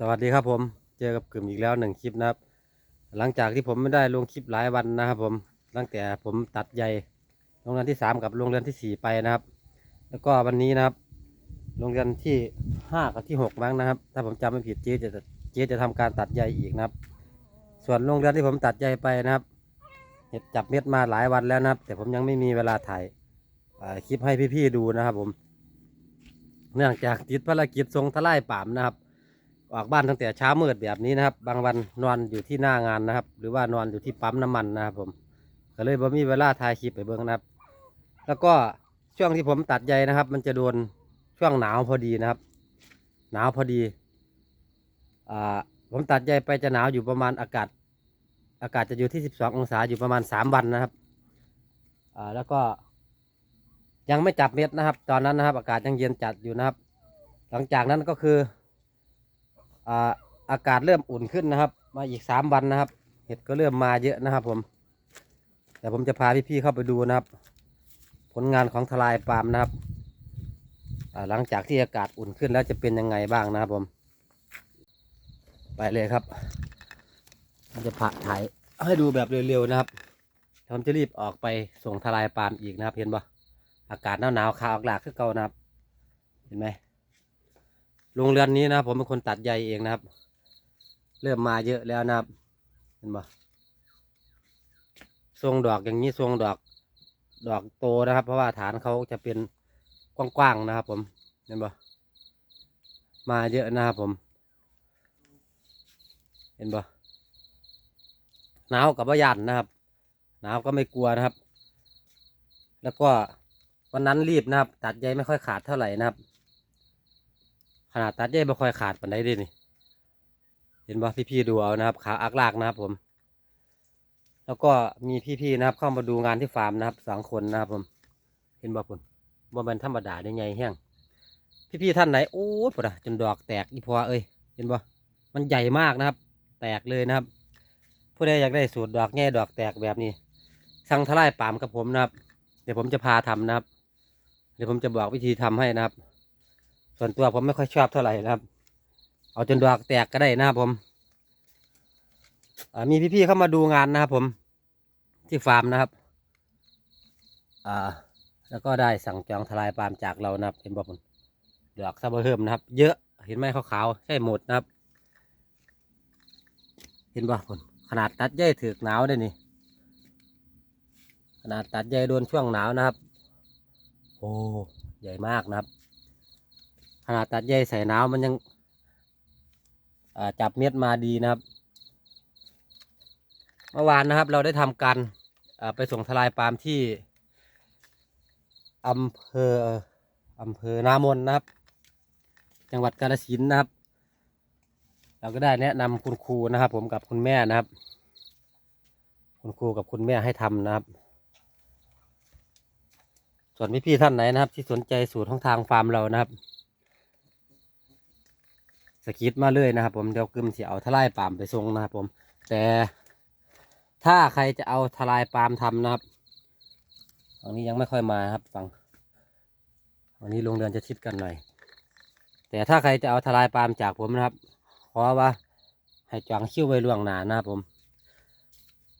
สวัสดีครับผมเจอกับกลุ่มอีกแล้วหนึ่งคลิปนะครับ หลังจากที่ผมไม่ได้ลงคลิปหลายวันนะครับผมตั้งแต่ผมตัดใยโรงเรียนที่สามกับโรงเรียนที่สี่ไปนะครับ แล้วก็วันนี้นะครับโรงเรียนที่ห้ากับที่หกมั้งนะครับ ถ้าผมจำไม่ผิดเจ๊จะเจ๊จะทำการตัดใยอีกนะครับ ส่วนโรงเรียนที่ผมตัดใยไปนะครับเห็ดจับเม็ดมาหลายวันแล้วนะครับ แต่ผมยังไม่มีเวลาถ่ายคลิปให้พี่ๆดูนะครับผม เนื่องจากติดภารกิจทรงทลายป่ามนะครับ ออกบ้านตั้งแต่เช้ามืดแบบนี้นะครับ บางวันนอนอยู่ที่หน้างานนะครับ หรือว่านอนอยู่ที่ปั๊มน้ำมันนะครับผมก็เลยบ่มีเวลาถ่ายคลิปไปเบิ่งนะครับ แล้วก็ช่วงที่ผมตัดใยนะครับ มันจะโดนช่วงหนาวพอดีนะครับ หนาวพอดีอ่าผมตัดใยไปจะหนาวอยู่ประมาณอากาศ อากาศจะอยู่ที่ 12 องศาอยู่ประมาณ 3 วันนะครับอ่าแล้วก็ยังไม่จับเม็ดนะครับ ตอนนั้นนะครับ อากาศยังเย็นจัดอยู่นะครับ หลังจากนั้นก็คือ อากาศเริ่มอุ่นขึ้นนะครับ มาอีกสามวันนะครับ เห็ดก็เริ่มมาเยอะนะครับ ผม แต่ผมจะพาพี่ๆเข้าไปดูนะครับ ผลงานของทลายปาล์มนะครับหลังจากที่อากาศอุ่นขึ้นแล้วจะเป็นยังไงบ้างนะครับผม ไปเลยครับผมจะพาถ่ายให้ดูแบบเร็วๆนะครับผมจะรีบออกไปส่งทลายปาล์มอีกนะครับ เห็นปะอากาศหนาวๆขาวออกหลากคือเก่านะครับ เห็นไหม โรงเรือนนี้นะครับผมเป็นคนตัดใยเองนะครับ เริ่มมาเยอะแล้วนะครับเห็นบ่ทรงดอกอย่างนี้ทรงดอกดอกโตนะครับ เพราะว่าฐานเขาจะเป็นกว้างๆนะครับ ผมเห็นบ่มาเยอะนะครับผม เห็นบ่หนาวกับว่ายันนะครับ หนาวก็ไม่กลัวนะครับ แล้วก็วันนั้นรีบนะครับ ตัดใยไม่ค่อยขาดเท่าไหร่นะครับ นาดตัดใยไม่ค่อยขาดปานใดเดินี่ เห็นบ่พี่ๆดูเอานะครับ ขาอักลากนะครับผม แล้วก็มีพี่ๆนะครับ เข้ามาดูงานที่ฟาร์มนะครับสองคนนะครับผม เห็นบ่คุณบ่เป็นธรรมดาได้ไงแห้งพี่ๆท่านไหนโอ้ยปะจนดอกแตกอีพอเอ้ยเห็นบ่มันใหญ่มากนะครับ แตกเลยนะครับ ผู้ใดอยากได้สูตรดอกแง่ดอกแตกแบบนี้ สั่งทลายปามกับผมนะครับ เดี๋ยวผมจะพาทำนะครับ เดี๋ยวผมจะบอกวิธีทำให้นะครับ ส่วนตัวผมไม่ค่อยชอบเท่าไหร่นะครับ เอาจนดอกแตกก็ได้นะครับผมมีพี่ๆเข้ามาดูงานนะครับผมที่ฟาร์มนะครับ อ่า แล้วก็ได้สั่งจองทลายปาล์มจากเรานะครับเห็นบอกผมดอกซับเพิ่มนะครับ เยอะเห็นไหมขาวๆใช่หมดนะครับ เห็นบ่ผมขนาดตัดใยถือหนาวได้นี่ขนาดตัดใยโดนช่วงหนาวนะครับ โอ้ใหญ่มากนะครับ ขนาดตัดใยใส่นาวมันยังจับเม็ดมาดีนะครับ เมื่อวานนะครับ เราได้ทำการไปส่งทลายปาล์มที่อำเภออำเภอนามนนะครับ จังหวัดกาฬสินธุ์นะครับ เราก็ได้แนะนำคุณครูนะครับ ผมกับคุณแม่นะครับ คุณครูกับคุณแม่ให้ทำนะครับ ส่วนพี่ๆท่านไหนนะครับ ที่สนใจสูตรของทางฟาร์มเรานะครับ สกิดมาเลยนะครับ ผมเดี๋ยวกึมจะเอาทลายปาล์มไปส่งนะครับ ผม แต่ถ้าใครจะเอาทลายปาล์มทำนะครับฝั่งนี้ยังไม่ค่อยมาครับฝั่งวันนี้โรงเรือนจะชิดกันหน่อย แต่ถ้าใครจะเอาทลายปาล์มจากผมนะครับขอว่าให้จองคิวไว้ล่วงหน้านะครับผม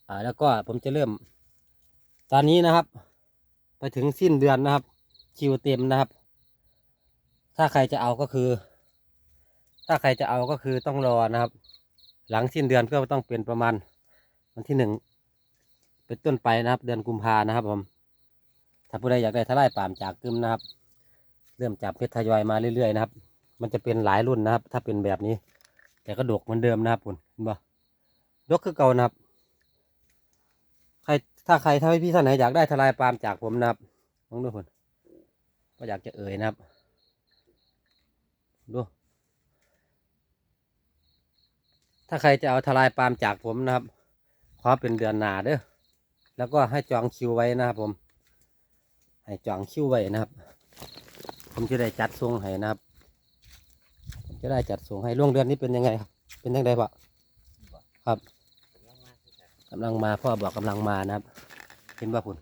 อ่าแล้วก็ผมจะเริ่ม ตอนนี้นะครับ ไปถึงสิ้นเดือนนะครับ คิวเต็มนะครับ ถ้าใครจะเอาก็คือ ถ้าใครจะเอาก็คือต้องรอนะครับ หลังสิ้นเดือนก็ต้องเป็นประมาณวันที่หนึ่งเป็นต้นไปนะครับ เดือนกุมภานะครับผม ถ้าผู้ใดอยากได้ทลายปามจากกึมนะครับ เริ่มจับเพชรทยอยมาเรื่อยๆนะครับ มันจะเป็นหลายรุ่นนะครับ ถ้าเป็นแบบนี้ แต่ก็ดกเหมือนเดิมนะครับคุณเห็นบ่ดกคือเก่านะครับ ใครถ้าใครถ้าพี่ท่านไหนอยากได้ทลายปาล์มจากผมนะครับลองดูคนก็อยากจะเอ่ยนะครับดู ถ้าใครจะเอาทลายปาล์มจากผมนะครับ ขอเป็นเดือนหนาเด้อแล้วก็ให้จองคิวไว้นะครับผม ให้จองคิวไว้นะครับ ผมจะได้จัดส่งให้นะครับ ผมจะได้จัดส่งให้ล่วงเดือนนี้เป็นยังไงครับ เป็นยังไงปะครับกำลังมาพ่อบอกกำลังมานะครับ เห็นป่ะคุณ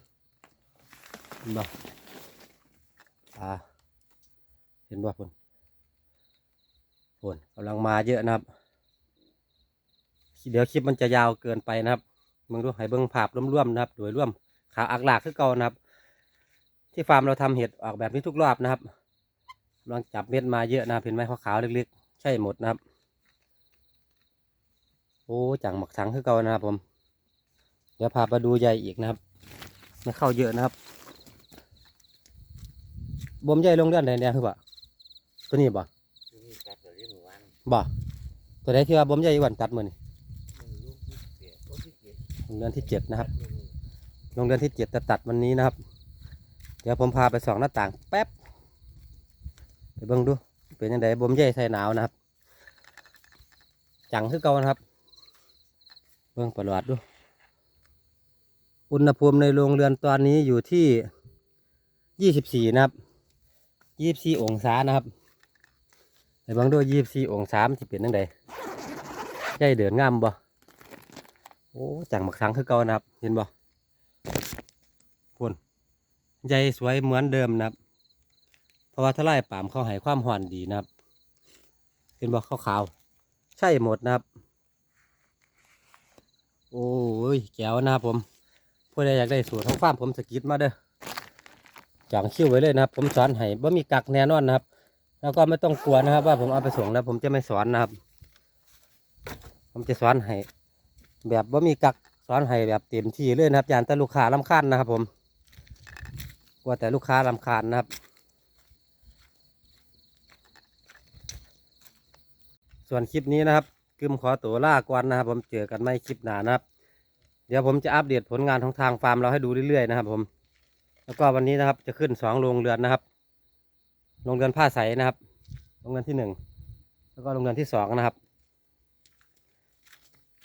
เห็นป่ะอ่าเห็นป่ะคุณผโอนกำลังมาเยอะนะครับ เดี๋ยวคลิปมันจะยาวเกินไปนะครับมึงดูให้เบิ้งภาพร่วมๆนะครับ โดยร่วมขาอักหลากคือเก่านะครับ ที่ฟาร์มเราทำเห็ดออกแบบนี้ทุกรอบนะครับกำลังจับเม็ดมาเยอะนะครับเห็นไหมขาวๆเล็กๆ ใช่หมดนะครับ โอ้จังหมักสังคือเก่านะครับผม เดี๋ยวพาไปดูใหญ่อีกนะครับไม่เข้าเยอะนะครับบ่มใหญ่ลงเดือนใดเนี่ยคือบ่ตัวนี้บ่ที่นี่ตัดเดี๋ยวนี้หมู่บ้านบ่ตัวใดที่ว่าบ่มใหญ่อีกวันตัดมือนี่มันลูกที่เสียโอ้ที่เสีย ลงเดือนที่เจ็ดนะครับ ลงเดือนที่เจ็ดจะตัดวันนี้นะครับ เดี๋ยวผมพาไปส่องหน้าต่างแป๊บ ไปเบิ่งดู เป็นยังไงบ่มใหญ่ใส่หนาวนะครับ จังคือเก่านะครับ เบิ่งประหลอดดู อุณหภูมิในโรงเรือนตอนนี้อยู่ที่ยี่สิบสี่นะครับยี่สิบสี่องศานะครับไปเบิ่งดูยี่สิบสี่องศามันจะเป็นยังไงใหญ่เดือนงามบ่ โอ้จังบักสังคือเก่านะครับ เห็นบ่พุ่นใหญ่สวยเหมือนเดิมนะครับ เพราะว่าทลายปามเขาให้ความหวานดีนะครับ เห็นบ่ขาวๆใช่หมดนะครับ โอ้ยแก้วนะครับผมผู้ใดอยากได้สูตรของฟาร์มผมสกิดมาเด้อจองคิวไว้เลยนะครับ ผมสอนให้บ่มีกักแน่นอนนะครับ แล้วก็ไม่ต้องกลัวนะครับ ว่าผมเอาไปส่งแล้ว ผมจะไม่สอนนะครับ ผมจะสอนให้ แบบว่ามีกักสอนให้แบบเต็มที่เลยนะครับยานแต่ลูกค้าลำคาญนะครับ ผมกลัว่าแต่ลูกค้าลำคาญนะครับ ส่วนคลิปนี้นะครับกึมขอตัวล่าก่อนนะครับ ผมเจอกันไม่คลิปหนานะครับ เดี๋ยวผมจะอัปเดตผลงานของทางฟาร์มเราให้ดูเรื่อยๆนะครับ ผม แล้วก็วันนี้นะครับจะขึ้นสองโรงเรือนนะครับโรงเรือนผ้าใสนะครับโรงเรือนที่หนึ่งแล้วก็โรงเรือนที่สองนะครับ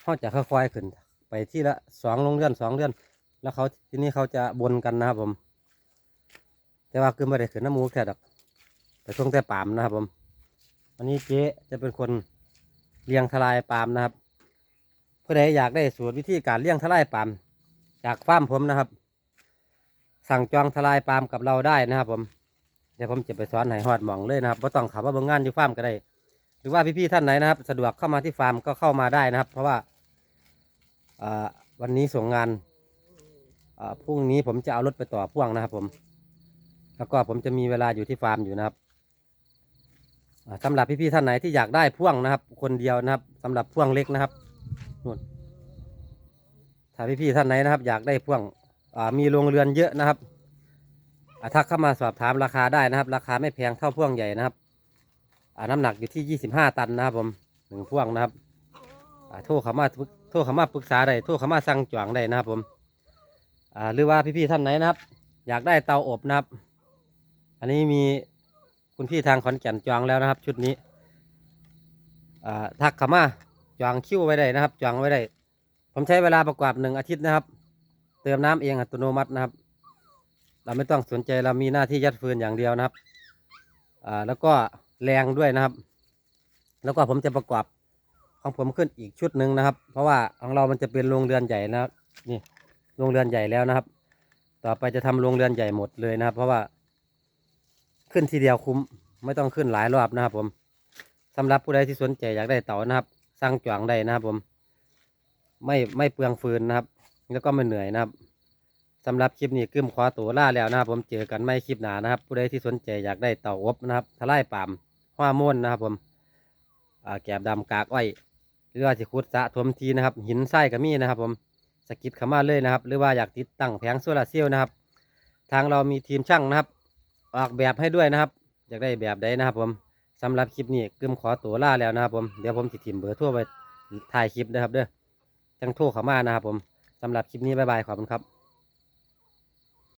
เขาจะค่อยๆขึ้น ไปที่ละสองโรงเรือนสองเรือน แล้วเขาที่นี่เขาจะบนกันนะครับผม แต่ว่าคือไม่ได้ขึ้นน้ำมูแค่ดอกแต่ช่วงแต่ปามนะครับผมวันนี้เจ๊จะเป็นคนเลี้ยงทลายปามนะครับผู้ใดอยากได้สูตรวิธีการเลี้ยงทลายปามจากฟาร์มผมนะครับ สั่งจองทลายปามกับเราได้นะครับ ผมเดี๋ยวผมจะไปสอนให้ฮอดหมองเลยนะครับไ่ต้องขับว่าบิ่งงานอยู่ฟาร์มก็ได้ หรือว่าพี่ๆท่านไหนนะครับ สะดวกเข้ามาที่ฟาร์มก็เข้ามาได้นะครับ เพราะว่า วันนี้ส่งงานพรุ่งนี้ผมจะเอารถไปต่อพ่วงนะครับผม แล้วก็ผมจะมีเวลาอยู่ที่ฟาร์มอยู่นะครับอ่าสำหรับพี่ๆท่านไหนที่อยากได้พ่วงนะครับ คนเดียวนะครับสำหรับพ่วงเล็กนะครับนู่นถ้าพี่ๆท่านไหนนะครับ อยากได้พ่วงมีโรงเรือนเยอะนะครับทักเข้ามาสอบถามราคาได้นะครับ ราคาไม่แพงเท่าพ่วงใหญ่นะครับน้ำหนักอยู่ที่ 25 ตันนะครับผมหนึ่งพ่วงนะครับโทรเขามาปรึก โทรเขามาปรึกษาได้โทรเขามาสั่งจองได้นะครับผมอ่าหรือว่าพี่ๆท่านไหนนะครับ อยากได้เตาอบนะครับ อันนี้มีคุณพี่ทางขอนแก่นจองแล้วนะครับ ชุดนี้อ่าทักเขามาจองคิวไว้ได้นะครับจองไว้ได้ผมใช้เวลาประกอบหนึ่งอาทิตย์นะครับ เติมน้ำเองอัตโนมัตินะครับ เราไม่ต้องสนใจเรามีหน้าที่ยัดฟืนอย่างเดียวนะครับอ่าแล้วก็แรงด้วยนะครับ แล้วก็ผมจะประกอบ ของผมขึ้นอีกชุดหนึ่งนะครับ เพราะว่าของเรามันจะเป็นโรงเรือนใหญ่นะนี่โรงเรือนใหญ่แล้วนะครับ ต่อไปจะทำโรงเรือนใหญ่หมดเลยนะครับ เพราะว่าขึ้นทีเดียวคุ้มไม่ต้องขึ้นหลายรอบนะครับ ผมสำหรับผู้ใดที่สนใจอยากได้เต่านะครับ สร้างจวงได้นะครับ ผม ไม่ไม่เปลืองฟืนนะครับ แล้วก็ไม่เหนื่อยนะครับสำหรับคลิปนี้กึมขอตัวล่าแล้วนะครับ ผมเจอกันไม่คลิปหนานะครับ ผู้ใดที่สนใจอยากได้เต่าอบนะครับทลายปาม hoa ม่วนนะครับ ผมแกบดำกากอ้อย หรือว่าจะขุดสะถมทีนะครับ หินทรายก็มีนะครับ ผมสกิดขามาเลยนะครับ หรือว่าอยากติดตั้งแผงโซลาร์เซลล์นะครับ ทางเรามีทีมช่างนะครับ ออกแบบให้ด้วยนะครับ อยากได้แบบใดนะครับ ผมสำหรับคลิปนี้กึมขอตัวล่าแล้วนะครับ ผมเดี๋ยวผมจะถิ่มเบอร์ทั่วไปถ่ายคลิปนะครับเด้อจังโทรเขามานะครับ ผมสำหรับคลิปนี้บายบายขอบคุณครับ